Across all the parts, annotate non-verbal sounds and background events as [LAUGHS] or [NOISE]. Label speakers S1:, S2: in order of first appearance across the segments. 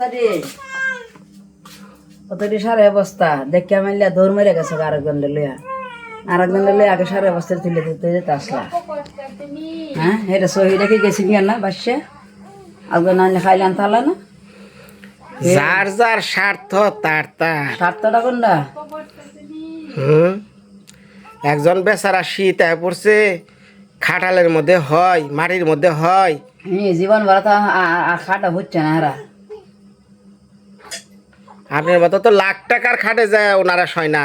S1: তারি? অতটি সারে অবস্থা। দেখে মারলে দৌড় মেরে গেছে আরেকজন লইয়া। আরেকজন লইয়া আগে সারে অবস্থা তুলে দিতে যেতে আসলা। হ্যাঁ এটা সহি রেখে গেছি কেন না বাসে? আগে না খাইলাম তাহলে না?
S2: যার যার স্বার্থ তার তার।
S1: সাতটা কোনটা?
S2: হুম? একজন বেচারা শীত পড়ছে খাটালের মধ্যে হয় মাটির মধ্যে হয়।
S1: জীবন ভরা তো খাটা হচ্ছে না হারা।
S2: আপনার মতো তো লাখ টাকার খাটে যায় ওনারা সয় না।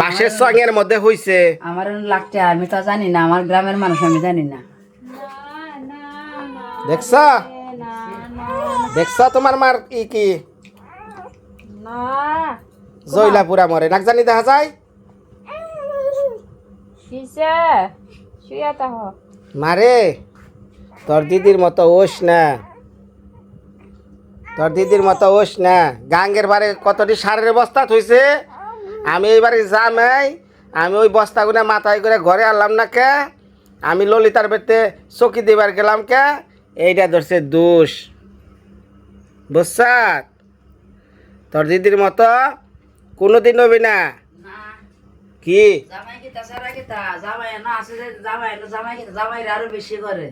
S2: বাঁশের সঙ্গের মধ্যে হইছে।
S1: আমার লাখ টাকা আমি তো জানি না আমার গ্রামের মানুষ আমি জানি না।
S2: দেখছ? দেখছ তোমার মার কি কি? জৈলাপুরা মরে। নাক জানি দেখা যায়? মারে তোর দিদির মতো ওস না। তোর দিদির মতো ওস না। গাঙ্গের বারে কতটি সারের বস্তা থইছে? আমি এইবারে যামাই আমি ওই বস্তাগুলো মাথায় করে ঘরে আনলাম না কে? আমি ললিতার বেতে চকি দিবার গেলাম কে? এইটা ধরছে দোষ। বুঝছাত তোর দিদির মতো কোনোদিন হবি না। কি?
S1: জামাই কি কি তা? জামাই না আছে জামাই তো জামাই কি জামাই আরও বেশি করে।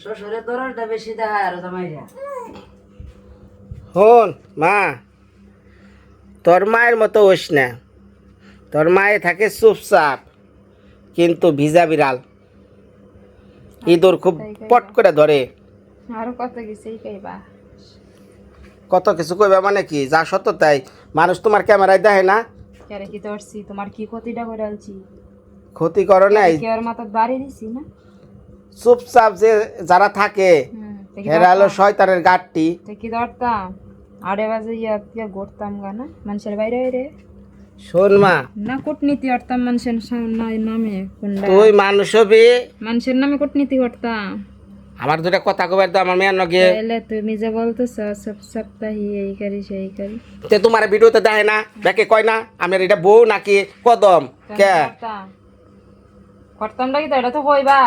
S1: শ্বশুরের দরজটা বেশি দেখায় আর জামাইরা।
S2: হন মা তোর মায়ের মতো ওস না। তোর মায়ে থাকে চুপচাপ কিন্তু ভিজা বিড়াল ইঁদুর খুব পট করে ধরে।
S3: আরও কত কিছুই কইবা।
S2: কত কিছু কইবা মানে কি? যা সত্য তাই। মানুষ তোমার ক্যামেরায় দেখে না?
S3: কেরে কি ধরছি? তোমার কি ক্ষতিটা করে আলছি
S2: ক্ষতি করো নাই।
S3: কি ওর মাথাত বাড়ি দিছি না?
S2: চুপচাপ যে যারা থাকে এরা হলো শয়তানের গাঠটি
S3: কি ধরতাম আড়ে বাজে ইয়া ইয়া ঘুরতাম গা না মানুষের বাইরে বাইরে।
S2: শোন মা।
S3: না কূটনীতি করতাম মানুষের নামে
S2: তুই মানুষ হবি।
S3: মানুষের নামে কূটনীতি করতাম।
S2: আমার দুটা কথা কবার তো আমার মেয়ের নগে
S3: তাহলে তুমি যে বলতেছ সব সপ্তাহে এই করি সেই করি।
S2: তে তোমার ভিডিওতে দেখে না দেখে কয় না আমার এটা বউ নাকি কদম? কে?
S3: করতাম। করতাম নাকি তো এটা তো কইবা।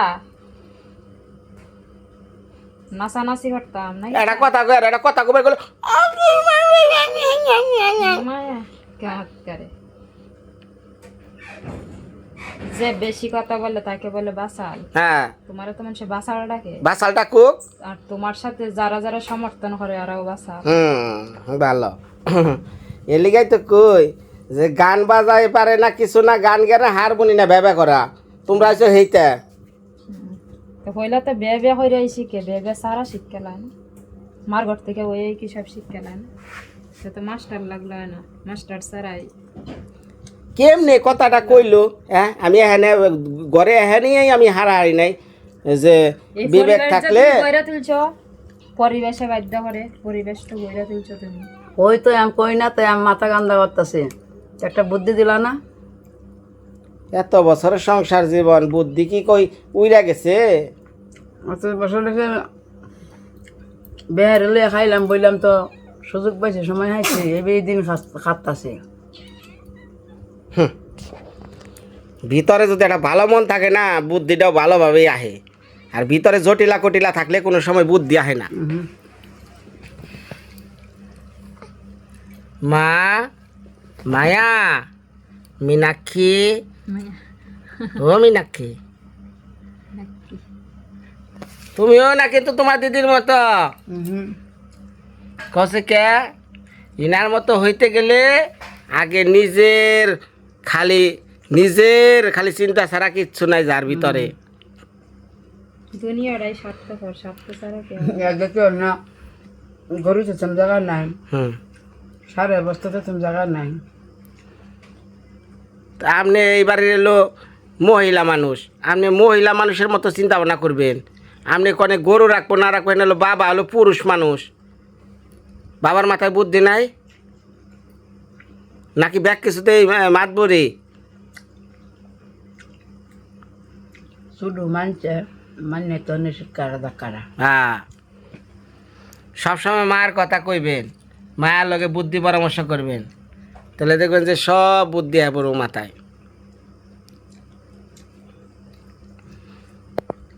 S3: নাচানাচি করতাম নাকি
S2: এটা কথা কয় এটা কথা কবার গেলে
S3: করে। যে বেশি কথা বলে তাকে বলে বাসাল
S2: হ্যাঁ।
S3: তোমারও তো মানুষে বাসাল ডাকে।
S2: বাসালটা কুক
S3: আর তোমার সাথে যারা যারা সমর্থন করে আরও বাসাল
S2: হুম ভালো। এলিগাই তো কই যে গান বাজাই পারে না কিছু না গান গেলে হারমোনি না ব্যবা করা। তোমরা আছো হেইতা।
S3: তো হইলে তো বে বে হয়ে রয়েছি কে? বে বে সারা শিক্ষা লায় না মার ঘর থেকে ওই কি সব শিক্ষা লায় না সে তো মাস্টার লাগল না মাস্টার সারাই
S2: কেমনে কথাটা কইলো হ্যাঁ? আমি এখানে ঘরে এখানেই আমি হারাহারি নাই। যে বিবেক থাকলে
S3: তুলছ? পরিবেশে বাধ্য করে পরিবেশটা গইরা তুলছ তুমি।
S1: ওই তো আমি কই না তাই আমি মাথা গান্দা করতেছি। একটা বুদ্ধি দিলা না?
S2: এত বছরের সংসার জীবন বুদ্ধি কি কই উইরা গেছে?
S1: অত বছর বেহার লইয়া খাইলাম বললাম তো সুযোগ পাইছে সময় হাইছে এই দিন খাতাছে
S2: ভিতরে যদি একটা ভালো মন থাকে না বুদ্ধিটাও ভালোভাবেই আহে। আর ভিতরে জটিলা কটিলা থাকলে কোনো সময় বুদ্ধি আহে না। মা? মায়া? মীনাক্ষী। ও মীনাক্ষী। তুমিও না কিন্তু তোমার দিদির মতো? কসে কে? ইনার মতো হইতে গেলে আগে নিজের খালি নিজের খালি চিন্তা ছাড়া কিচ্ছু নাই যার ভিতরে।
S3: দুনিয়াটাই স্বার্থপর স্বার্থ ছাড়া
S1: না গরু তো তুমি জায়গা নাই।
S2: হুম।
S1: সারে অবস্থা তো তুমি জায়গা নাই।
S2: আপনি এইবারে এলো মহিলা মানুষ আপনি মহিলা মানুষের মতো চিন্তা ভাবনা করবেন। আপনি কনে গরু রাখব না রাখবেন হলো বাবা হলো পুরুষ মানুষ। বাবার মাথায় বুদ্ধি নাই? নাকি ব্যাগ কিছুতেই মাতবরি
S1: শুধু মানছে মানে তো দরকার
S2: হ্যাঁ। সবসময় মায়ের কথা কইবেন মায়ের লগে বুদ্ধি পরামর্শ করবেন। তাহলে দেখবেন যে সব বুদ্ধি বড় মাথায়।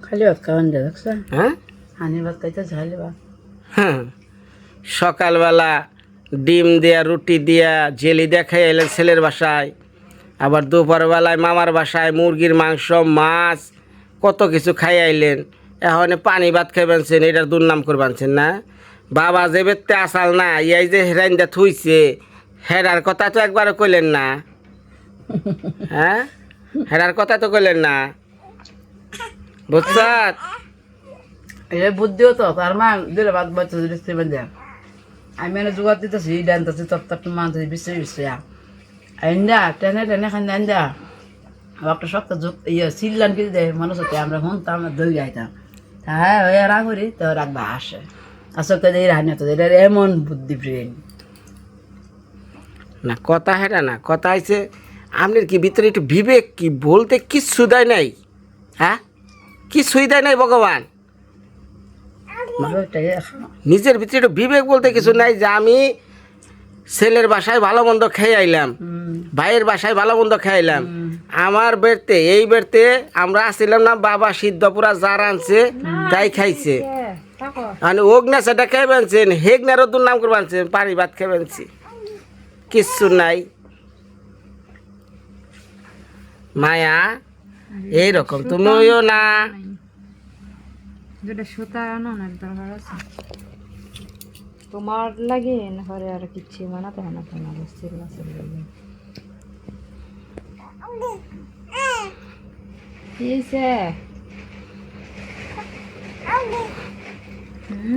S1: খালি ভাত খাওয়ান দেখছ?
S2: হ্যাঁ?
S1: হানি ভাত খাইতে ঝালি ভাত।
S2: হ্যাঁ। সকালবেলা ডিম দেয়া রুটি দিয়া জেলি দিয়া খাই এলেন ছেলের বাসায়। আবার দুপুরবেলায় মামার বাসায় মুরগির মাংস মাছ কত কিছু খাই আইলেন। এখন পানি ভাত খাইবানছেন এটার দুর্নাম করবানছেন না। বাবা যে বেতে আসাল না ইয়াই যে হেরাইন্দা থুইছে হেরার কথা তো একবারও কইলেন না। হ্যাঁ? হেরার কথা তো কইলেন না। বুঝছত
S1: এই বুদ্ধিও তো তার মা দিলে বাদ বাচ্চা দিলে স্ত্রী বান্ধা আমি মানে জোগাড় দিতেছি ডানতেছি তপ তপ মান বিশ্বে বিশ্বে আইন্দা, টেনে টেনে খান আইন্দা। একটা শক্ত যোগ ইয়ে সিল্লান কিছু দেয় মানুষ হতে আমরা শুনতাম দই যাইতাম হ্যাঁ ওই রাগ করি, তো রাখবা আসে। আসলে এই রান্না তো এটা এমন বুদ্ধি ব্রেন
S2: না কথা হেটা না কথা হয়েছে আপনার কি ভিতরে একটু বিবেক কি বলতে কিচ্ছু দেয় নাই? হ্যাঁ? কিছুই দেয় নাই ভগবান? নিজের ভিতরে একটু বিবেক বলতে কিছু নাই যে আমি ছেলের বাসায় ভালো মন্দ খেয়ে আইলাম ভাইয়ের বাসায় ভালো মন্দ খাইলাম আমার বেড়তে এই বেড়তে আমরা আসছিলাম না বাবা সিদ্ধপুরা যার আনছে তাই খাইছে। মানে ওগনা সেটা খাইবেনছেন হেগনারও দুর নাম করবানছেন পানি ভাত খেয়ে খাইবেনছি কিচ্ছু নাই। মায়া এইরকম তুমিও না।
S3: যেটা সুতা আনো না দরকার আছে। তোমার লাগে না ঘরে আর কিচ্ছু বানাতে হয় না তোমার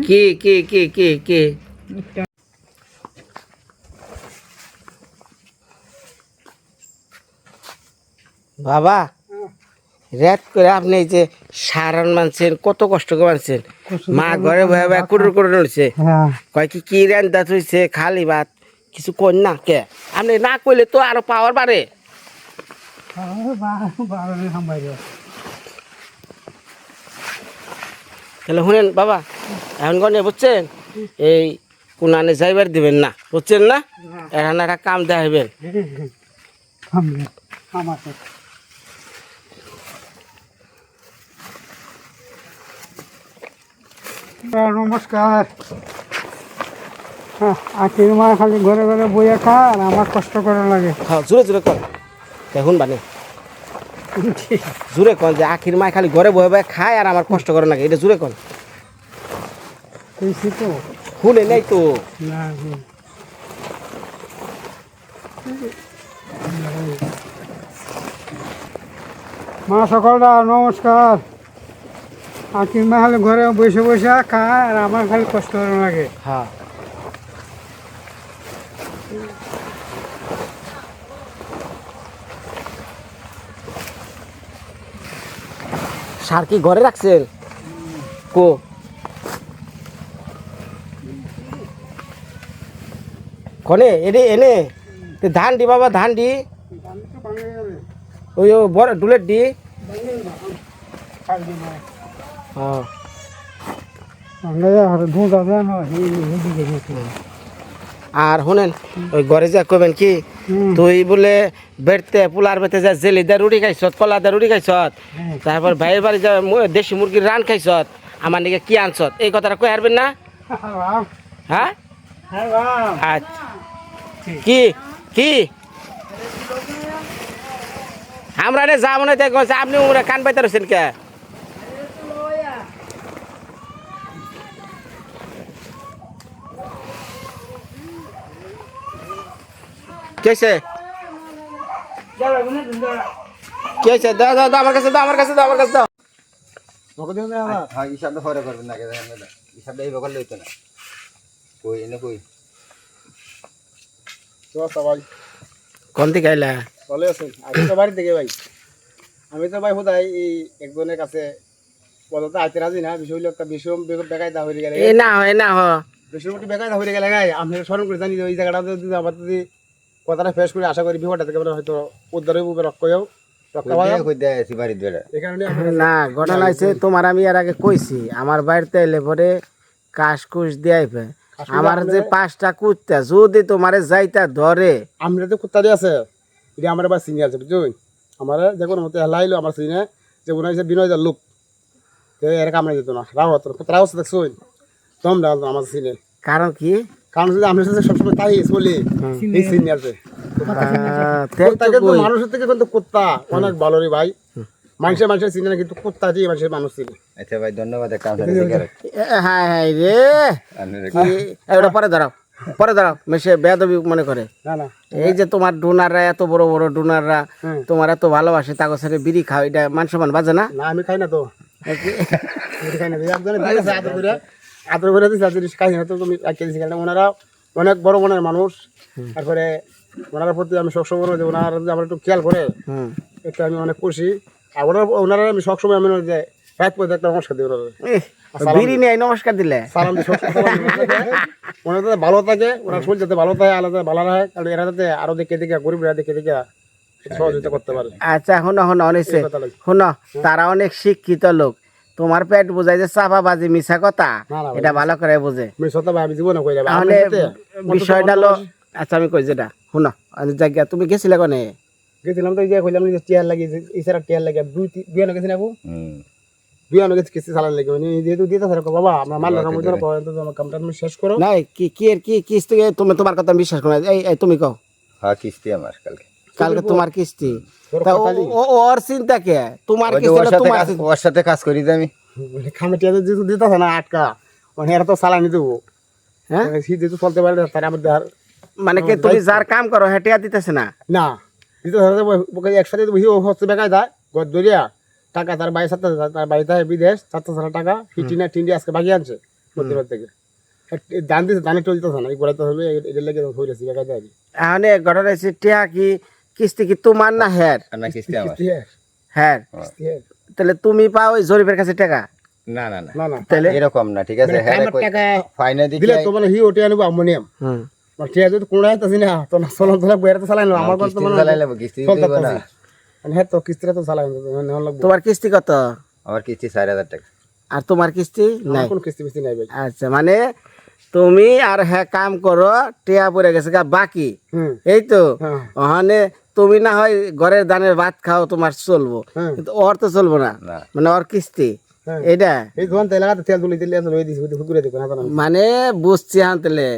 S3: কি
S2: কি কি কি কি বাবা রেত করে আপনি এই যে সারান মানছেন কত কষ্ট করে মানছেন মা ঘরে ভয়ে ভয়ে কুটুর কুটুর উঠছে কয় কি কি রান্না হইছে খালি ভাত কিছু কর না কে? আপনি না করলে তো আরও পাওয়ার বাড়ে। তাহলে শুনেন বাবা এখন গনে বুঝছেন? এই কোনানে যাইবার দিবেন না বুঝছেন না? এখন একটা কাম দেখাইবেন।
S4: নমস্কার। আখির মা খালি ঘরে ঘরে বইয়া খা আর আমার কষ্ট করা লাগে।
S2: হ্যাঁ জোরে জোরে কর। দেখুন বানে। জোরে কন যে আখির মায় খালি ঘরে বয়ে বয়ে খায় আর আমার কষ্ট করে নাকি এটা জোরে কন
S4: তো।
S2: শুনে নাই তো।
S4: না মা সকলরা নমস্কার। আখির মা খালি ঘরে বসে বসে খায় আর আমার খালি কষ্ট লাগে।
S2: হ্যাঁ। সার কি ঘরে রাখছেন? কো? কনে? এনে এনে? ধান দি বাবা ধান দি ওই বড় ডুলেট দি হ্যাঁ। আর শুনেন ওই ঘরে যা কবেন কি। তুই বলে বেড়তে পোলার বেতে যা জেলি দা রুটি খাইছত কলা দা রুটি খাইছত তারপর ভাইয়ের বাড়ি যা দেশি মুরগির রান খাইছত আমার নিকে কি আনছত এই কথাটা কই হারবেন না? হ্যাঁ?
S4: হ্যাঁ
S2: আচ্ছা। কি কি? আমরা রে যা মনে আপনি উমরা কান পাইতে রয়েছেন কে? কেছে কেছে দাও দাও দাও আমার কাছে দাও আমার কাছে দাও আমার কাছে দাও।
S5: হ্যাঁ হিসাবটা পরে করবেন না কেন হিসাবটা এই বকর লইতো না। কই এনে কই?
S2: কোন দিকে আইলা?
S4: ভালো আছেন আমি তো বাড়ি থেকে ভাই। আমি তো ভাই হোদাই এই একজনের কাছে পদতে আইতে রাজি না? বিষয় হইল একটা বিষয় বেকায় দা হয়ে গেলে।
S2: এ না হয় না হ।
S4: বিষয় বেকায় দা হয়ে গেলে গাই আমি স্মরণ করে জানি ওই জায়গাটা যদি আবার যদি কথাটা ফেস করে আশা করি বিপদটা থেকে আমরা হয়তো উদ্ধার হইব রক্ষা হইব রক্ষা পাওয়া
S5: কই দেয় আছি বাড়ির ধরে।
S4: এই কারণে আমরা
S2: না ঘটনা হয়েছে তোমার আমি এর আগে কইছি আমার বাড়িতে এলে পরে কাশ কুশ দিয়াইবে আমার যে পাঁচটা কুত্তা যদি তোমারে যাইতা ধরে।
S4: আমরা তো কুত্তারি আছে এটা আমার আবার সিনিয়র আছে বুঝলি আমার যে কোনো মতে হেলাইলো আমার সিনে যে মনে হয়েছে বিনয় লোক। এর কামড়ে যেত না। রাও হতো কুত্তা রাও দেখছ? দেওয়া আমার সিনে
S2: কারণ কি?
S4: কারণ যদি আমরা সাথে সবসময় তাই চলি এই সিনিয়রতে
S2: আহ, তাই তো
S4: কুত্তাকে তো
S2: কই।
S4: মানুষের থেকে কিন্তু কুত্তা অনেক ভালো রে ভাই। মানুষের মানুষের চিনে না কিন্তু কুত্তা দিয়ে মানুষের মানুষ চিনে
S5: আচ্ছা ভাই ধন্যবাদ
S2: হায় হায় রে। ওটা পরে দাঁড়াও পরে দাঁড়াও মেশে বেয়াদবি মনে করে।
S4: না না।
S2: এই যে তোমার ডোনাররা এত বড় বড় ডোনাররা। তোমার এত ভালোবাসে তাকে সাথে বিড়ি খাও এটা মান সম্মান বাজে না?
S4: না আমি খাই না তো। খাই না। আদর করে দিয়েছে আদর খাই না তো তুমি এক কেজি খেলে ওনারা অনেক বড় মনের মানুষ। তারপরে ওনার প্রতি আমি সবসময় বলব যে ওনারা যদি আমার একটু খেয়াল করে এটা আমি অনেক খুশি। আর ওনারা ওনারা আমি সবসময় আমি যে রাত পর্যন্ত একটা নমস্কার দিই ওনারা
S2: এহ, বিড়ি নিয়ে নমস্কার দিলে?
S4: সালাম দিই ওনারা যাতে ভালো থাকে ওনার শরীর যাতে ভালো থাকে আলাদা ভালো রাখে কারণ এরা যাতে আরও দেখে দেখে গরিবরা দেখে দেখে সহযোগিতা করতে পারে।
S2: আচ্ছা শোনো শোনো
S4: লাগে।
S2: শোনো তারা অনেক শিক্ষিত লোক। তোমার পেট বোঝাই যে চাপা বাজি মিশা কথা।
S4: না, না,
S2: এটা ভালো করে বুঝে। তাহলে বিষয়টা হলো আচ্ছা আমি কই যেটা? শুনো জায়গা তুমি গেছিলে কোনে?
S4: গেছিলাম তো এই যে কইলাম যে চেয়ার লাগিয়ে ইসারা চেয়ার লাগিয়ে দুই তি- দুই আনো গেছি না
S5: হুম।
S4: দুই আনো গেছি কিস্তি চালান লাগে মানে যেহেতু দিতে স্যার বাবা আমরা মাল লাগাম ওই পর্যন্ত আমার কামটা তুমি শেষ করো।
S2: নাই কি কি কি কিস্তি তুমি তোমার কথা বিশ্বাস করো না। এই এই তুমি কও।
S5: হ্যাঁ কিস্তি আমার কালকে।
S2: কালকে তোমার কিস্তি। তা ও- ও- ওর চিন্তা কে? তোমার
S5: ওই যে
S2: কিস্তি
S5: ওর
S2: হলো
S5: সাথে
S2: তোমার
S5: কাজ
S2: চিন্তা।
S5: ওর সাথে কাজ করি যে আমি।
S4: মানে খামেটিয়া যেহেতু দিতে না আটকা মানে এরা তো চালানি দেবো।
S2: হ্যাঁ?
S4: যেহেতু চলতে পারে না, তার আমাদের আর
S2: মানে কি তুমি যার কাম করো হেটিয়া দিতেছে না?
S4: না। ওকে একসাথে ও হচ্ছে বেকায় দেয় গদ দরিয়া। টাকা তার বাইরে সাতটা তার বাড়িতে হয় বিদেশ সাতটা হাজার টাকা ফিটিনা টিন্ডি আজকে বাকি আনছে প্রতিবার থেকে। দান দানে চলতেছে না এই গোড়াতে এদের লেগে ধরেছি বেকায়
S2: এখন ঘটনা হচ্ছে টিয়া কি কিস্তি কি তোমার না হ্যার
S5: আর না কিস্তি আমার।
S2: হ্যার
S4: হ্যাঁ।
S2: তাহলে তুমি পাও ওই জরিফের কাছে টাকা?
S5: না না না।
S4: না না।
S2: তাহলে?
S5: এরকম না ঠিক আছে?
S4: মানে
S5: হ্যাঁ
S4: আমার টাকা
S5: ফাইনে
S4: দিলে
S5: দিলে
S4: তো মানে হি ওটে আনব আম্মনিয়াম
S2: হুম।
S4: মানে ঠিক আছে কোনো আইতাছি না তো না চলন তোলা বইয়ের তো চালাই না আমার কথা
S5: কিস্তি
S4: মানে
S5: চালাইলে কিস্তি দিতে হইবো না।
S4: মানে হ্যাঁ তো কিস্তিটা তো চালাই না লাগবে।
S2: তোমার কিস্তি কত?
S5: আমার কিস্তি চার হাজার টাকা।
S2: আর তোমার কিস্তি নাই?
S4: কোনো কিস্তি বিস্তি নাই ভাই।
S2: আচ্ছা মানে তুমি আর হ্যাঁ কাম করো টিয়া পড়ে গেছে গা বাকি এই তো
S4: হ্যাঁ
S2: ওখানে তুমি না হয় ঘরের দানের ভাত খাও তোমার চলবো
S4: হ্যাঁ
S2: কিন্তু ওর তো চলবো না মানে ওর কিস্তি
S4: হ্যাঁ।
S2: এটা মানে বুঝছি হান তেলে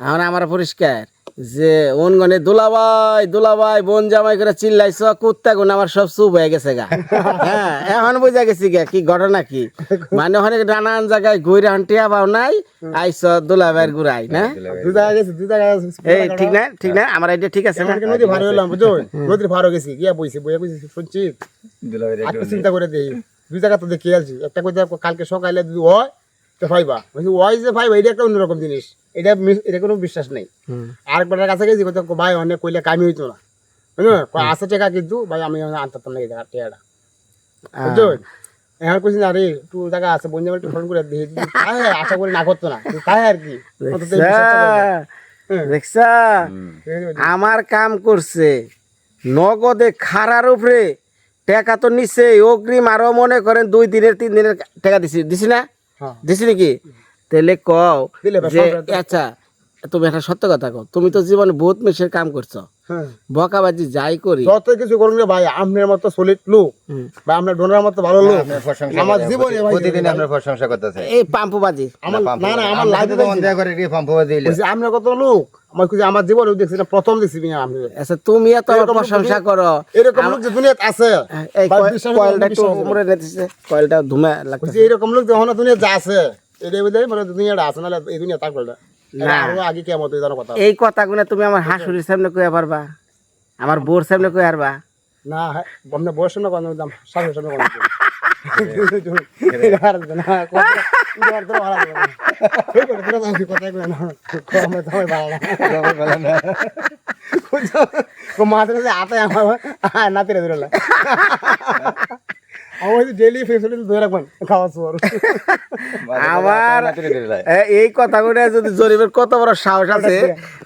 S2: এখন আমার পরিষ্কার যে অনগনে দুলাভাই দুলাভাই বোন জামাই করে চিল্লাইছ কুত্তা গুন আমার সব চুপ হয়ে গেছে গা। [LAUGHS] হ্যাঁ এখন বুঝা গেছি গা কি ঘটনা কি? [LAUGHS] মানে ওখানে নানান জায়গায় ঘুরে এখন টিয়া পাও নাই আইস দুলাভাইয়ের ঘুরাই না? এই ঠিক না ঠিক না আমার এটা ঠিক আছে না
S4: নদী ভার হইলাম বুঝছ? নদীর ভার গেছি গিয়া বইছি বইয়া বইছি শুনছি। চিন্তা করে দিই দুই জায়গা তো দেখে আলছি একটা কইতে কালকে সকালে যদি হয় তো পাইবা বলছি ওই যে পাইবা এটা একটা অন্যরকম জিনিস। এটা এটা কোনো বিশ্বাস নেই। আরেকবার কাছে গেছি ভাই অনেক কইলে কামি হইতো না। বুঝলো? কয় আছে টাকা কিন্তু ভাই আমি আনতাম না এই টেয়াটা এখন কইছি না রে একটু আছে বন্ধু একটু ফোন করে দিয়ে তাই আশা করি না করতো না। তাই আর কি।
S2: দেখছা আমার কাম করছে। নগদে খারার উপরে টাকা তো নিচ্ছে অগ্রিম আরও মনে করেন দুই দিনের তিন দিনের টাকা দিছি দিছি না?
S4: হ্যাঁ।
S2: দিছি নাকি? তাহলে কও যে আচ্ছা তুমি একটা সত্য কথা কও। তুমি তো জীবনে বহুত মেসের কাম করছ।
S4: হ্যাঁ।
S2: বকাবাজি যাই করি।
S4: যত কিছু করুন ভাই আপনার মতো সলিড লোক বা আপনার ডোনার মতো ভালো লোক আমার জীবনে ভাই
S5: প্রতিদিন আপনার প্রশংসা করতেছে।
S2: এই পাম্পুবাজি।
S4: আমার না না আমার লাইফে
S5: তো মন দেয়া করে রে পাম্প দিলে
S4: বলছি আপনার কত লোক? আমার কিছু আমার জীবনে দেখছি না প্রথম দেখছি আপনি
S2: আচ্ছা তুমি এত আমার প্রশংসা করো।
S4: এরকম লোক যে দুনিয়াতে আছে।
S2: এই কয়েলটা একটু উপরে নিতেছে কয়েলটা ধুমে লাগতেছে।
S4: বলছি এরকম লোক যখন দুনিয়া যা আছে। বোধহয় মানে দুনিয়াটা আছে নাহলে এই দুনিয়া থাকবে না। আগে কেমন জানো কথা।
S2: এই কথাগুলো তুমি আমার হাসুরির সামনে কইয়া পারবা। আমার বোর সামনে কইয়া পারবা।
S4: না হ্যাঁ আপনার [LAUGHS] বয়স না কোনো দাম শাশুড়ির সামনে কোনো আমার নাতিরে ধরে আমার
S2: এই কথাগুলো যদি জরিফের কত বড় সাহস আছে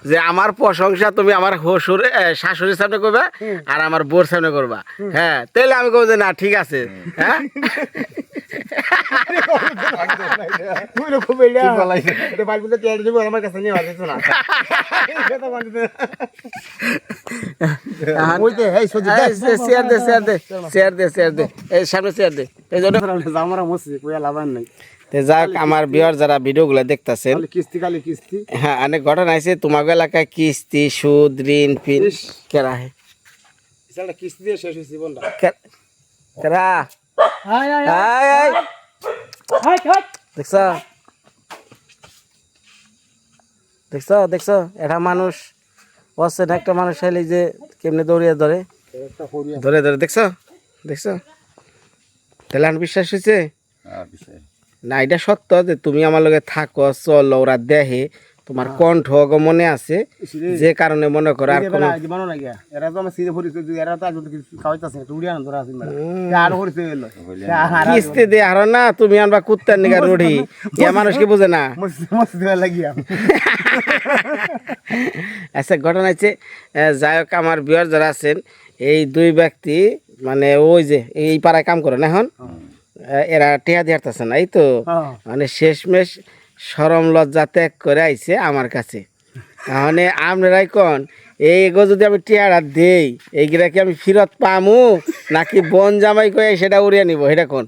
S2: যে আমার প্রশংসা তুমি আমার হসুর শাশুড়ির সামনে করবা আর আমার বোর সামনে করবা। হ্যাঁ তাহলে আমি কব যে না ঠিক আছে। হ্যাঁ? [LAUGHS]
S4: আমার কাছে নিয়ে আসিস না
S2: যাক আমার বিয়ার যারা ভিডিওগুলো দেখতাছেন
S4: কিস্তি খালি কিস্তি
S2: হ্যাঁ অনেক ঘটনা আছে তোমাকে এলাকায় কিস্তি সুদ ঋণ ফিন কেরা
S4: কিস্তি দিয়ে শেষ হয়েছে
S2: কে- কেরা আয়, আয়। দেখছ? দেখছ? দেখছ? এটা মানুষ বসছে না একটা মানুষ এলে যে কেমনে দৌড়িয়ে ধরে? ধরে ধরে দেখছ? দেখছ? তাহলে আমার বিশ্বাস হয়েছে?
S5: বিষয়
S2: না এটা সত্য যে তুমি আমার লগে থাকো চল ওরা দেহে তোমার কণ্ঠ মনে আছে? যে কারণে মনে করো আর কোনো
S4: জীবনও না গিয়া। এরা তো আমার সিধে পরিচয় এরা তো একজন কিছু খাওয়াইতেছে একটু উড়িয়ে আনন্দ আছে আর পরিচয় এলো
S2: কিস্তি দে আর না তুমি আনবা কুত্তার নিগা রুড়ি ইয়া মানুষ কি বুঝে না?
S4: লাগিয়া [LAUGHS]
S2: আচ্ছা ঘটনা হচ্ছে যাই হোক আমার বিয়ার যারা আছেন এই দুই ব্যক্তি মানে ওই যে এই পাড়ায় কাম করে না এখন এরা টেয়া দিয়ে আসতেছে না এই তো?
S4: হ্যাঁ।
S2: মানে শেষমেশ সরম লজ্জা ত্যাগ করে আইছে আমার কাছে। মানে আপনারাই কন এইগো যদি আমি টিয়ারা দেই এইগুলা কি আমি ফিরত পামু? নাকি বন জামাই কয়ে সেটা উড়িয়ে নিব? সেটা কোন?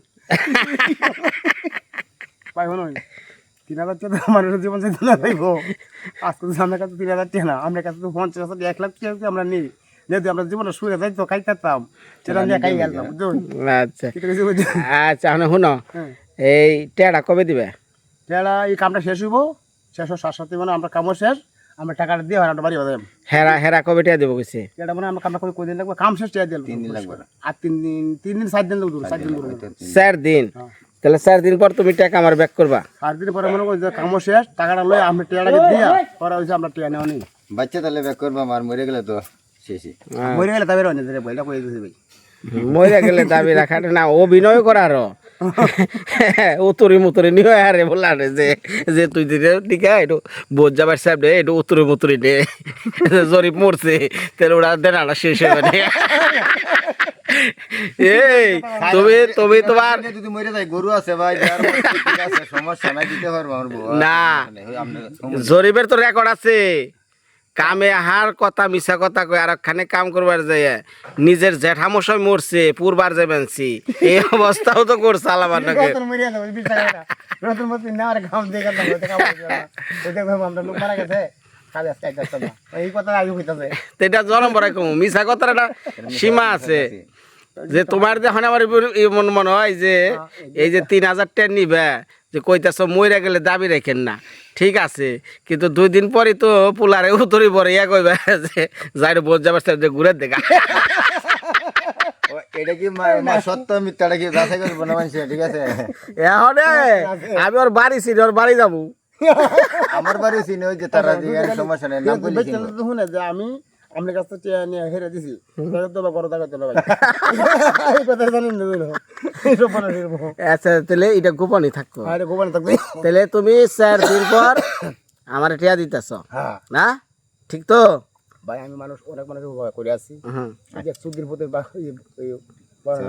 S4: তিন হাজার টাকা মানুষের জীবন চাইতে না পাইবো। আজকে তো আমার কাছে তিন হাজার টাকা আমার কাছে তো পঞ্চাশ হাজার এক লাখ টাকা আমরা নিই যেহেতু আমরা জীবনে শুয়ে যাই তো খাই থাকতাম সেটা নিয়ে খাই গেলাম
S2: আচ্ছা। আচ্ছা মানে শুনো
S4: হ্যাঁ।
S2: এই টেয়াটা কবে দিবে?
S4: টেলা এই কামটা শেষ হইব শেষ হওয়ার সাথে সাথে মানে আমরা কামও শেষ আমরা টাকাটা দিয়ে হয় আমরা বাড়ি বাজাম
S2: হেরা হেরা কবে টেয়া দেবো গেছে
S4: এটা মানে আমরা কামটা করে কই দিন লাগবে? কাম শেষ টেয়া দিয়ে
S5: তিন দিন লাগবে।
S4: আর তিন দিন তিন দিন সাত দিন লাগবে সাত দিন লাগবে
S2: চার দিন? তাহলে চার দিন পর তুমি টাকা আমার ব্যাক করবা।
S4: সাত দিন পরে মনে করি যে কামও শেষ টাকাটা লই আমরা টেয়াটাকে দিয়া পরে হয়েছে আমরা টেয়া নেওয়া নেই।
S5: বাচ্চা তাহলে ব্যাক করব আমার মরে গেলে তো শেষই
S4: মরে গেলে তবে বইটা কই দিতে ভাই।
S2: মরে গেলে দাবি রাখা না অভিনয় করার [LAUGHS] উত্তরি মুতরি নিয়ে আরে বললা রে যে যে তুই দিলে টিকা একটু বোঝ যাবার সাহেব রে একটু উত্তরি মুতরি নে। [LAUGHS] জরিপ মরছে তেল ওরা দেনাটা শেষ হবে [LAUGHS] এই তুমি তুমি তোমার
S5: যদি মরে যায় গরু আছে ভাই ঠিক আছে সমস্যা নাই দিতে পারব
S2: না। জরিপের তো রেকর্ড আছে। কামে হার কথা মিছা কথা কই আর খানে কাম করবার যায় নিজের জেঠামশাই মরছে পুরবার যাবেনছি এই অবস্থাও তো করছে আলাবার নাকি
S4: নতুন মতন না আর কাম দিয়ে গেলাম আমরা লোক মারা গেছে।
S2: এটা জনম বড়াই কম। মিছা কথার একটা সীমা আছে। যে তোমার যখন আমার মন মনে হয় যে এই যে তিন হাজার টাকা নিবে যে কইতাছ মইরা গেলে দাবি রাখেন না। ঠিক আছে কিন্তু দুই দিন পরে তো পোলারে উতরি পরে ইয়া কইবে যে যাই বোঝ যাবার যে ঘুরে দেখা।
S5: এটা কি মা- মা সত্য মিথ্যাটা কি যাচাই করব না মানুষ ঠিক আছে?
S2: এখন আমি ওর বাড়ি ওর বাড়ি যাব।
S5: আমার বাড়ি চিনে ওই যে তারা সমস্যা নেই নাম বলি
S4: বেচতে তো শুনে যে আমি আপনার কাছে টিয়া নিয়ে হেরে দিছি। তো বা করো ভাই। এই কথা জানেন না
S2: আচ্ছা তাহলে এটা গোপনই থাকব
S4: আরে গোপন থাকবে
S2: তাহলে তুমি চার দিন পর আমার টিয়া দিতেছ
S4: হ্যাঁ।
S2: না? ঠিক তো?
S4: ভাই আমি মানুষ অনেক মানুষ উপকার করে যে সুদির পথে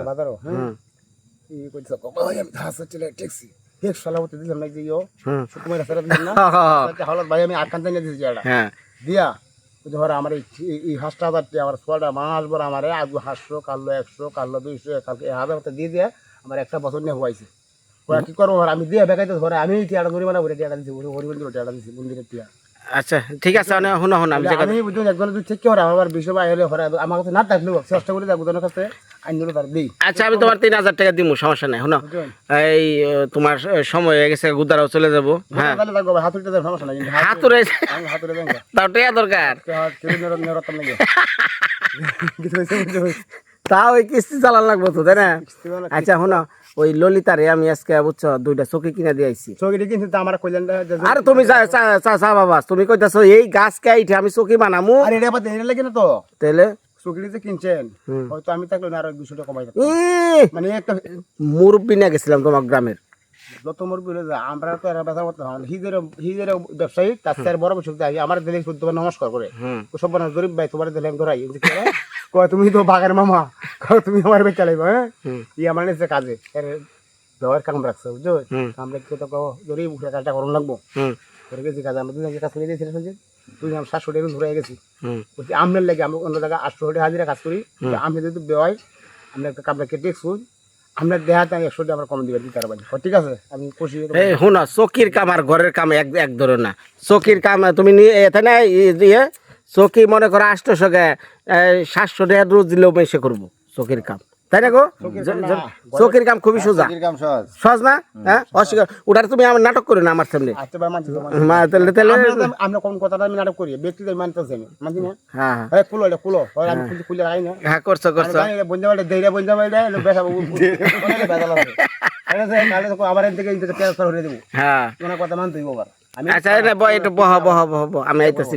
S4: বাজারও হ্যাঁ? এই ভাই আমি ধাস চলে ট্যাক্সি এক সালামতে দিলাম না যে ইয়ো।
S2: হুম।
S4: রাস্তা দিলাম না। [LAUGHS] তাতে ভাই আমি আটকান জানিয়ে দিয়েছি এটা
S2: হ্যাঁ।
S4: দিয়া ধর আমার এই হাঁসটা হাজারটি আমার ছটা মাস বড় আমার আজ হাঁসশো, কালো একশো, কালো দুইশো, কালকে হাজার দিয়ে দিয়ে আমার একটা বছর নিয়ে হয়েছে ওরা কি করব আমি দিয়ে বেকাইতে, ধরে আমি টিয়াটা ধরি মানে ওটা টিয়াটা দিছি হরিবন টিয়াটা দিছি, মন্দিরের টিয়া।
S2: আচ্ছা ঠিক আছে মানে শুনো শুনো আমি
S4: আমি বুঝুন একজন যদি ঠিক করে আমার বিষয় বা হলে হরে আমার কাছে না থাকলেও চেষ্টা করে দেখব তোর কাছে আইন দিলে তার দিই
S2: আচ্ছা আমি তোমার তিন হাজার টাকা দিব সমস্যা নাই শুনো। এই তোমার সময় হয়ে গেছে গুদারাও চলে যাব হ্যাঁ।
S4: তাহলে থাকব হাত উঠতে সমস্যা নাই [LAUGHS]
S2: তাও টাকা দরকার। কিস্তি চালান লাগবো তো তাই না? আচ্ছা শুনো ওই ললিতারে আমি আজকে বুঝছ দুইটা চকি কিনে দিয়ে আইছি।
S4: চৌকিটি কিন্তু তো আমার কইলেন
S2: আরে তুমি চা বাবা তুমি কইতাছো এই গাছ কাইটে আমি চকি বানামু।
S4: আরে এটা পাতে এটা লাগে না তো।
S2: তাহলে
S4: চৌকিটি যে কিনছেন হয়তো আমি থাকলে না আরও দুশো টাকা কমাই দিতাম। মানে একটা
S2: মুরব্বি গেছিলাম তোমার গ্রামের।
S4: যত আমরা তো এরা ব্যথা করতে হিজের হিজের ব্যবসায়ী তার স্যার বড় বছর দেয় আমার দিলে নমস্কার করে। সব জরিফ ভাই তোমার দিলে আমি ধরাই। কি? কয় তুমি তো বাগার মামা। কয় তুমি আমার বেচা লাগবে হ্যাঁ। ই আমার নিচে কাজে। এর দেওয়ার কাম রাখছে বুঝছ। আমরা কি তো জরিফ উঠে কাজটা করুন লাগবো? করে গেছি কাজ আমরা দুজন কাজ করে দিয়েছি শুনছি তুই আমি সাতশো টাকা ধরে গেছি। বলছি আমনের লাগে আমরা অন্য জায়গায় আটশো টাকা হাজিরা কাজ করি। আমি যদি বেওয়াই আমরা একটা কামড়া কেটে শুন আমরা দেহাতে একশো টাকা আমরা কম দিবে দিতে পারব ও, ঠিক আছে? আমি খুশি
S2: এই শুন চকির কাম আর ঘরের কাম এক এক ধরো না। চকির কাম তুমি নিয়ে এখানে ই- দিয়ে চকি মনে করো আটশোশো গে সাতশো টাকা রোজ দিলেও বেশি করব চকির কাম। তাই না গো? চকির কাম খুবই সোজা।
S5: কীরকম সহজ।
S2: না? হ্যাঁ অস্বীকার। ওটার তুমি আমার নাটক করো না আমার সামনে।
S4: আচ্ছা
S2: তাহলে তাহলে
S4: আমরা কোন কথাটা আমি নাটক করি? ব্যক্তি তো মানতেছে মানছি না?
S2: হ্যাঁ হ্যাঁ।
S4: হ্যাঁ এটা ওই আমি খুলে খুলে রাখি না।
S2: হ্যাঁ করছ করছ।
S4: বন্ধা বাড়ি দেইরা বন্ধা বাড়ি দেয় বেসা আবার এর থেকে করে দেবো।
S2: হ্যাঁ।
S4: কথা আবার।
S2: আচ্ছা এটা বহ বহ বহ বহ বহ। আমি আইতেছি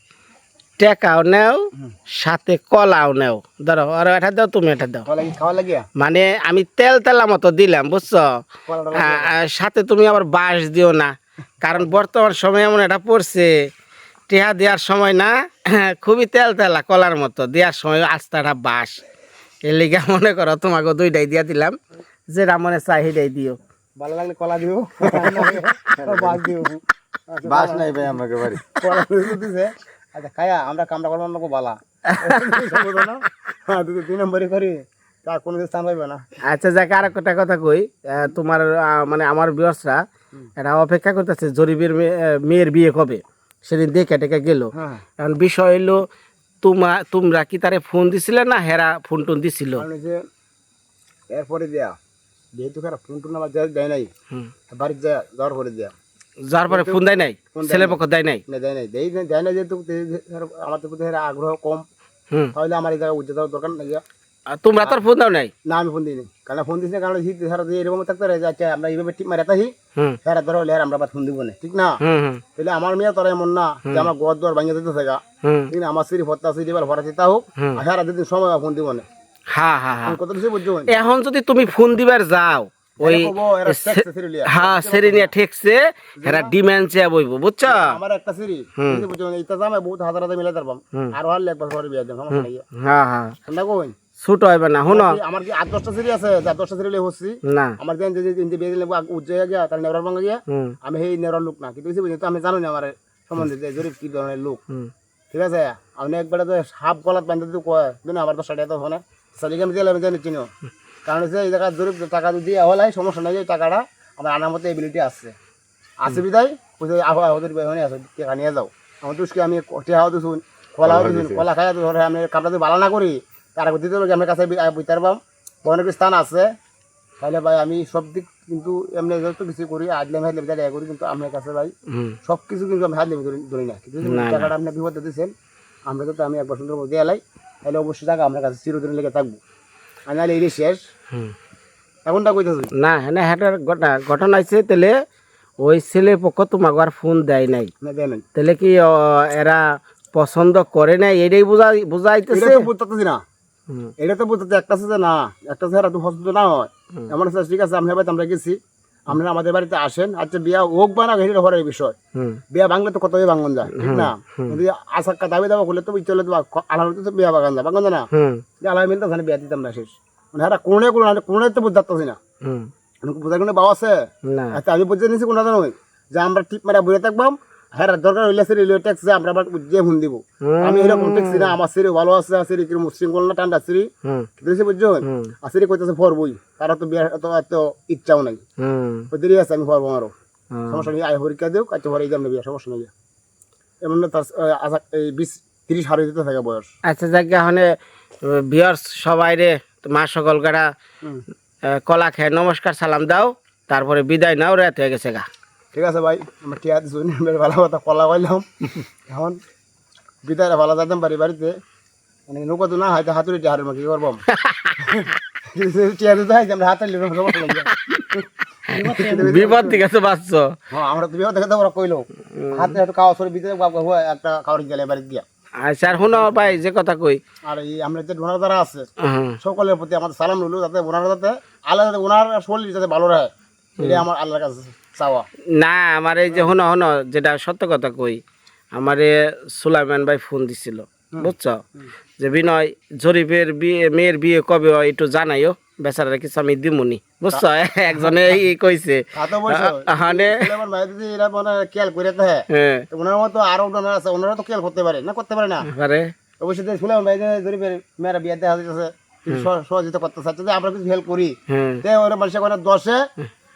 S2: টেকাও নেও সাথে কলাও নেও। ধরো আর এটা দাও তুমি এটা দাও। মানে আমি তেল তেলা মতো দিলাম বুঝছ? আ, সাথে তুমি আবার বাঁশ দিও না। কারণ বর্তমান সময় এমন এটা পড়ছে টেহা দেওয়ার সময় না খুবই তেল তেলা কলার মতো। দেওয়ার সময় আস্তাটা বাঁশ। এর লিগে মনে করো তোমাকে দুইটাই দিয়া দিলাম। যেটা মনে চাই সেটাই দিও।
S4: ভালো লাগলে কলা দিও। [LAUGHS] বাস দিও।
S5: বাস নাই ভাই আমাকে বাড়ি।
S4: কলা দিছে। আচ্ছা খায়া আমরা কামড়া করব না বালা? হ্যাঁ দুই নম্বরই করি। তার কোনো স্থান পাইবে না।
S2: আচ্ছা যাকে আর একটা কথা কই। তোমার মানে আমার বিয়সরা এরা অপেক্ষা করতেছে জরিবের মেয়ে- মেয়ের বিয়ে কবে? সেদিন দেখে টেকে গেল।
S4: হ্যাঁ।
S2: এখন বিষয় হইল তোমা তোমরা কি তারে ফোন দিছিলে না হেরা ফোন টোন দিছিল?
S4: কারণ এরপরে দেয়া যেহেতু খারাপ ফোন টোন আমার দেয়- নাই যা যাওয়ার পরে দেয়া।
S2: যার পরে ফোন দেয় নাই ছেলের পক্ষ দেয় নাই।
S4: দেয় নাই। দেয় দেয় না যেহেতু তো প্রতি আগ্রহ কম। তাহলে আমার এই জায়গায় দেওয়ার দরকার নাই।
S2: আর তোমরা তোর ফোন দাও নাই?
S4: না আমি ফোন দিইনি। কারণ ফোন না কারণ সারা দিয়ে এরকম থাকতে রয়েছে আচ্ছা আমরা এইভাবে টিপ মারে তাহি হেরা ধরো হলে আমরা আবার ফোন দিব না ঠিক না? তাহলে আমার মেয়ে তোরা এমন না যে আমার গদ দর ভাঙিয়ে দিতে থাকা। ঠিক না? আমার সিঁড়ি ভত্তা সিঁড়ি এবার ভরা চিন্তা হোক। আর হেরা দিদিন সময় ফোন দিব না।
S2: হ্যাঁ হ্যাঁ হ্যাঁ।
S4: কত কিছু বুঝছ
S2: এখন যদি তুমি ফোন দিবার যাও ওই
S4: ঠেকছে
S2: হ্যাঁ সেরিনিয়া ঠেকছে হেরা ডিমান্ড চেয়ে বইব বুঝছ?
S4: আমার একটা
S2: হুম।
S4: ইতা জামে বহুত হাজার হাজার মিলাই তারপাম আর হারলে একবার ঘরে বিয়ে দেন সমস্যা নাই।
S2: হ্যাঁ হ্যাঁ।
S4: ঠান্ডা কোন
S2: ছুট হইবে না শুনো।
S4: আমার কি আট দশটা সিঁড়ি আছে? যার দশটা সিঁড়ি হচ্ছি
S2: না।
S4: আমার যে যে বিয়ে দিলে উজ্জয় গিয়া তার নেওয়ার ভাঙা গিয়া আমি সেই নেওয়ার লোক না। কিন্তু কিছু বুঝি তো আমি জানো না আমার সম্বন্ধে যে জরিপ কি ধরনের লোক। ঠিক আছে? আপনি একবারে তো হাফ গলাত বান্ধে দিতে কয়। আমার তো সাড়ে তো হয় না। সালিকে আমি আমি জানি চিনো। কারণ হচ্ছে এই জায়গায় জরিপ টাকা যদি হলাই সমস্যা নাই যে টাকাটা আমার আনার মতো এবিলিটি আছে। আছে বিদায় ওদের বেহনে আছে টাকা নিয়ে যাও। আমার তো আমি টেহাও দিছুন কলাও দিছুন কলা খাই ধরে আমি কাপড়া যদি ভালো না করি তার আগে দিতে হবে আমার কাছে বুঝতে পারবাম অনেক স্থান আছে তাহলে ভাই আমি সব দিক কিন্তু এমনি যত কিছু করি আজলে আমি হাজলে বিচার করি কিন্তু আপনার কাছে ভাই সব কিছু কিন্তু আমি হাজলে ধরি ধরি না। কিন্তু। টাকাটা আপনি বিপদে দিচ্ছেন আমরা তো আমি একবার সুন্দর মধ্যে এলাই তাহলে অবশ্যই টাকা আমার কাছে চিরদিন লেগে থাকব। আর নাহলে এই শেষ। এখনটা কইতেছি
S2: না হ্যাঁ হ্যাঁ ঘটনা ঘটনা আছে তাহলে ওই ছেলে পক্ষ তোমাকে আর ফোন দেয় নাই। তাহলে কি এরা পছন্দ করে নাই? এটাই বুঝাই বুঝাইতেছে।
S4: তো বুঝতেছি না। এটা তো বুঝতে একটা আছে যে না একটা চেহারা তো পছন্দ না হয়। এমন আছে ঠিক আছে আমি ভাবে আমরা গেছি। আপনারা আমাদের বাড়িতে আসেন আচ্ছা বিয়া হোক বা না এটা ঘরের বিষয়। বিয়া ভাঙলে তো কতই ভাঙন যায় ঠিক না? যদি আশা দাবি দাবা করলে তো ইচ্ছে হলে তো আলাদা তো বিয়া বাগান যায় যায় না? আলাদা মিলতে ওখানে বিয়া দিতাম না শেষ। মানে হ্যাঁ কোনে কোনো কোনে তো বুঝতে না।
S2: হুম।
S4: বোঝার কোনো বাবা আছে?
S2: না।
S4: আচ্ছা আমি বুঝতে নিয়েছি কোনো জানো যে আমরা টিপ মারা বুঝে থাকবাম হ্যাঁ দরকার হইলে সে রেলওয়ে ট্যাক্স আমরা আবার যে হুন দিব। আমি এরকম ট্যাক্সি না আমার সিরি ভালো আছে সিরি কিরম শৃঙ্খল না ঠান্ডা সিরি। বুঝছ?
S2: হুম।
S4: আর সিরি কইতেছে ফর তারা তো বিয়ার এত এত ইচ্ছাও নাই। ওই দেরি আছে আমি ফরবো সমস্যা নেই আয় পরীক্ষা দেও কাছে ভরে যাম বিয়া সমস্যা নেই। এমন না তার এই বিশ তিরিশ হারে দিতে থাকে বয়স।
S2: আচ্ছা যাকে হনে বিয়ার্স সবাই রে মা সকল গাড়া কলা খেয়ে নমস্কার সালাম দাও তারপরে বিদায় নাও রাত হয়ে গেছে গা।
S4: ঠিক আছে ভাই আমরা টিয়া বেশ ভালো কথা কলা কইলাম। এখন বিদায় ভালো যেতাম বাড়ি বাড়িতে। মানে নৌকা তো না হয়তো হাতুড়ি টিয়া হারের কি করব? [LAUGHS] হয় যে আমরা হাতে লিখে
S2: বিপদ থেকে তো বাঁচছ।
S4: হ্যাঁ আমরা তো বিপদ দেখে ওরা কইলো। হাতে একটু খাওয়া সরে ভিতরে একটা খাওয়ার গেলে বাড়ি দিয়া
S2: আচ্ছা আর শুনো ভাই যে কথা কই।
S4: আর এই আমরা যে ডোনার আছে
S2: হুম
S4: সকলের প্রতি আমাদের সালাম রইল যাতে ওনারা যাতে আল্লাহ যাতে ওনার শরীর যাতে ভালো রাখে এটাই আমার আল্লাহর কাছে। চাওয়া?
S2: না আমার এই যে হনো হনো যেটা সত্য কথা কই আমারে সুলাইমান ভাই ফোন দিছিল বুঝছ? যে বিনয় জরিফের বিয়ে মেয়ের বিয়ে কবে হয় একটু জানাইও বেচারা কিছু আমি দিমুনি বুঝছ? [LAUGHS] একজনে এই কইছে।
S4: বলছো
S2: মানে
S4: এরা মানে খেয়াল করে হ্যাঁ। তো ওনার মতো আরও ওনারা আছে ওনারা তো খেয়াল করতে পারে না করতে পারে না।
S2: পারে
S4: অবশ্যই ভাই মেয়েরা সহযোগিতা করতে চাচ্ছে আমরা কিছু হেল্প করি ওরা মানুষের দশে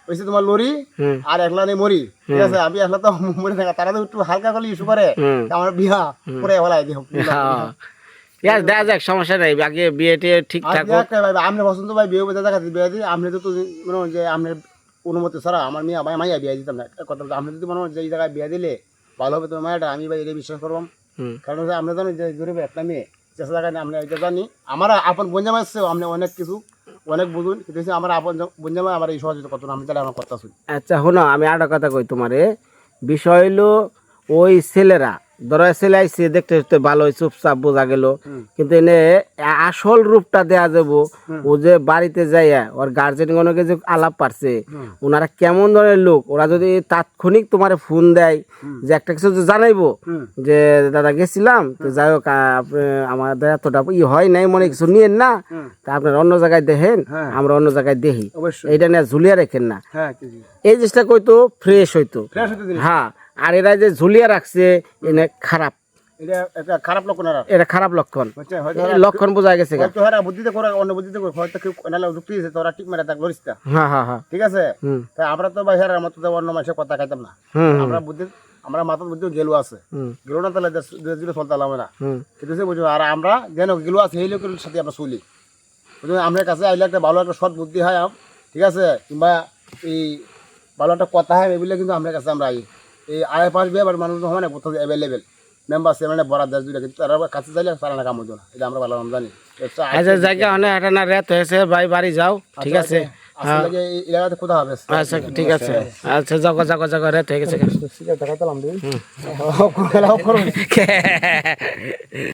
S4: ওইসে তোমার লরি আর একলা নেই মরি। ঠিক আছে আমি একলা তো মরি থাকা তারা তো একটু হালকা করলে ইস্যু করে। আমার বিয়া হলাই দিও
S2: দেখা যাক সমস্যা নেই আগে বিয়ে টিয়ে ঠিকঠাক হোক
S4: আপনি ভাই বিয়ে বেঁধে দেখা বিয়ে দিই আপনি তো তো যে আপনার অনুমতি ছাড়া আমার মেয়ে মাইয়া বিয়ে দিতাম না। কথা আপনি যদি মনে যে জায়গায় বিয়ে দিলে ভালো হবে তোমার মায়েরটা আমি ভাই এটা বিশ্বাস করবাম কারণ আমরা জানি যে গরিব একটা মেয়ে চেষ্টা জায়গায় আমরা এটা জানি আমার আপনি অনেক কিছু অনেক বুঝুন, কিন্তু আমার আপন বুঝলাম আমার এই সহযোগিতা করতো আমি তাহলে আমার কথা শুনি।
S2: আচ্ছা হলো আমি আরেকটা কথা কই তোমারে। বিষয় হলো ওই ছেলেরা ধরো আইসে দেখতে দেখতে ভালো চুপচাপ বোঝা গেল। কিন্তু এনে আসল রূপটা দেয়া যাব ও যে বাড়িতে যাইয়া ওর গার্জেন যে আলাপ পারছে ওনারা কেমন ধরনের লোক? ওরা যদি তাৎক্ষণিক তোমার ফোন দেয় যে একটা কিছু জানাইবো যে দাদা গেছিলাম তো যাই হোক আমাদের এতটা ই হয় নাই মনে কিছু নিয়েন না তা আপনার অন্য জায়গায় দেখেন আমরা অন্য জায়গায় দেখি। এটা নিয়ে ঝুলিয়ে রাখেন না।
S4: হ্যাঁ
S2: এই জিনিসটা কইতো ফ্রেশ হইতো। হ্যাঁ। আর এরা যে ঝুলিয়ে রাখছে এনে খারাপ।
S4: এটা খারাপ লক্ষণ
S2: এটা খারাপ লক্ষণ। বোঝা গেছে গা।
S4: হয়তো হারা বুদ্ধিতে করে অন্য বুদ্ধিতে করে হয়তো কেউ নাহলে যুক্তি দিয়েছে তোরা ঠিক মেরে
S2: হ্যাঁ হ্যাঁ হ্যাঁ
S4: আছে? আমরা তো ভাই হেরার মতো অন্য মানুষের কথা খাইতাম না। আমরা বুদ্ধি আমরা গেলু আছে। গেলু না তাহলে দেশ চলতে না। ঠিক আছে বুঝো আর আমরা যেন গেলু আছে সেই লোকের সাথে আমরা চলি। আমার কাছে আইলে একটা ভালো একটা সৎ বুদ্ধি হয় ঠিক আছে? কিংবা এই ভালো একটা কথা হয় এগুলো কিন্তু আমার কাছে আমরা আই। এই আয় পাশ বিয়ে আবার মানুষ হয় না কোথাও অ্যাভেলেবেল মেম্বার সে মানে বরাদ দেশ দুইটা কিন্তু তারা কাছে চাইলে সারা না কাম হতো না এটা আমরা ভালো জানি। এটা
S2: আচ্ছা জায়গা অনেক একটা না রাত হয়েছে ভাই বাড়ি যাও ঠিক আছে।
S4: আসলে এলাকাতে কোথাও হবে?
S2: আচ্ছা ঠিক আছে। আচ্ছা যাও যাও যাও রাত হয়ে গেছে। [LAUGHS]